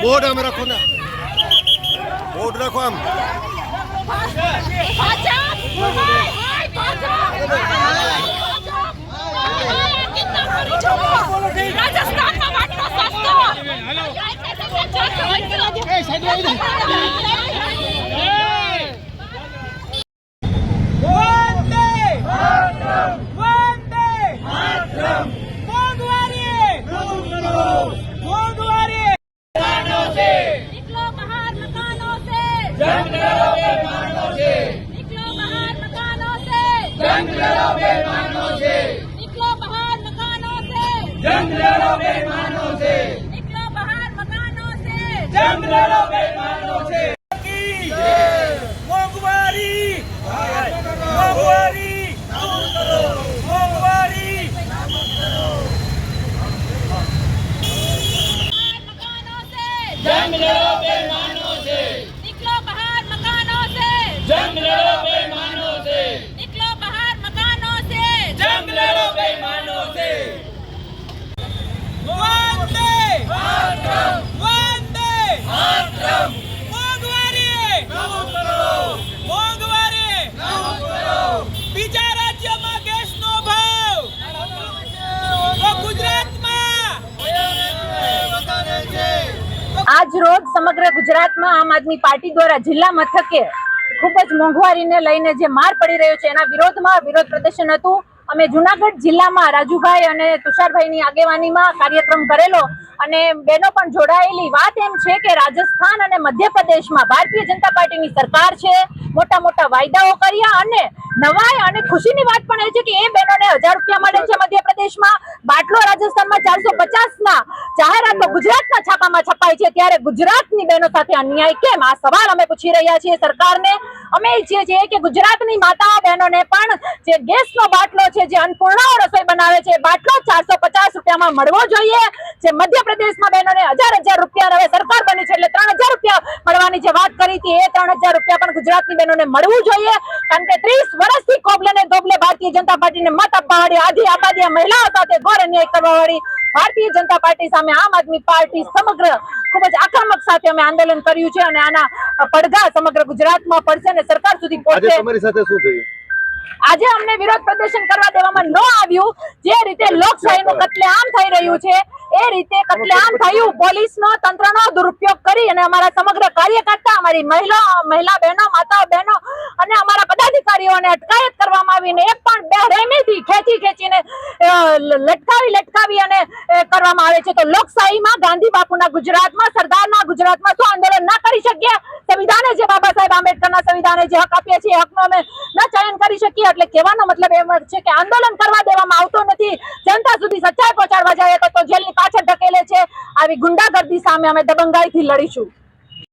Board આમ રાખો ને બોર્ડ રાખો આમ ભાજપ હાય હાય ભાજપ जंग लड़ो बेईमानों से। निकलो बाहर मकानों से। जंग लड़ो ચંદ્રનો બેમાનો છે. છે. નીકળો બહાર મકાનો છે. જંગલો આજ રોજ સમગ્ર ગુજરાતમાં આમ આદમી પાર્ટી દ્વારા જિલ્લા મથકે ખૂબ જ મોંઘવારીને લઈને જે માર પડી રહ્યો છે, એના વિરોધમાં વિરોધ પ્રદર્શન હતું. અમે જુનાગઢ જિલ્લામાં રાજુભાઈ અને તુષારભાઈની આગેવાનીમાં કાર્યક્રમ કરેલો અને બેનો પણ જોડાયેલી વાત એમ છે કે રાજસ્થાન અને મધ્યપ્રદેશમાં ભારતીય જનતા પાર્ટીની સરકાર છે, મોટા મોટા વાયદાઓ કર્યા અને નવાઈ અને ખુશીની વાત પણ એ છે કે એ બહેનોને હજાર રૂપિયા મળે છે મધ્યપ્રદેશમાં. બાટલો રાજસ્થાનમાં ચારસો પચાસના, જાહેરાતો ગુજરાતના છાપામાં છપાય છે. ત્યારે ગુજરાતની બહેનો સાથે અન્યાય કેમ? આ સવાલ અમે પૂછી રહ્યા છીએ સરકારને. અમે ઈચ્છીએ છીએ કે ગુજરાતની માતા બહેનોને પણ જે ગેસનો બાટલો છે, જે અન્નપૂર્ણાઓ રસોઈ બનાવે છે બાટલો ચારસો પચાસ રૂપિયામાં મળવો જોઈએ. જે મધ્યપ્રદેશમાં બહેનોને હજાર હજાર રૂપિયા હવે સરકાર બની છે એટલે ત્રણ હજાર રૂપિયા મળવાની જે વાત કરી હતી, એ ત્રણ હજાર રૂપિયા પણ ગુજરાતની બહેનોને મળવું જોઈએ. કારણ કે ત્રીસ વર્ષથી કોબલે ને દોબલે ભારતીય જનતા પાર્ટીને મત આપવા વાળી આધી આબાદી મહિલાઓ સાથે ઘોર અન્યાય કરવા વાળી ભારતીય જનતા પાર્ટી સામે આમ આદમી પાર્ટી સમગ્ર ખૂબ જ આક્રમક સાથે અમે આંદોલન કર્યું છે અને આના પડઘા સમગ્ર ગુજરાતમાં પડશે અને સરકાર સુધી આજે પહોંચશે. તમારી સાથે શું થયું? આજે અમને વિરોધ પ્રદર્શન કરવા દેવામાં ન આવ્યું. જે રીતે લોકશાહીનું કત્લેઆમ થઈ રહ્યું છે એ રીતે કતલેઆમ થયું. પોલીસનો તંત્રનો દુરુપયોગ કરી અને અમારા સમગ્ર કાર્યકર્તા અમારી મહિલા મહિલા બહેનો માતાઓ બહેનો અને અમારા પદાધિકારીઓને અટકાયત કરવામાં આવીને એક પણ પણ બેરહેમીથી ખેંચી ખેંચીને લટકાવી લટકાવી અને કરવામાં આવે છે. તો લોકશાહીમાં ગાંધી બાપુના ગુજરાતમાં સરદારના ગુજરાતમાં શું આંદોલન ના કરી શકીએ? સંવિધાને જે બાબા સાહેબ આંબેડકરના સંવિધાને જે હક આપ્યા છે એ હકનો અમે ન ચયન કરી શકીએ. એટલે કહેવાનો મતલબ એમ છે કે આંદોલન કરવા દેવામાં આવતો નથી. જનતા સુધી સચ્ચાઈ પહોંચાડવા જાય આવી ગુંડાગર્દી સામે અમે દબંગાઈથી લડીશું.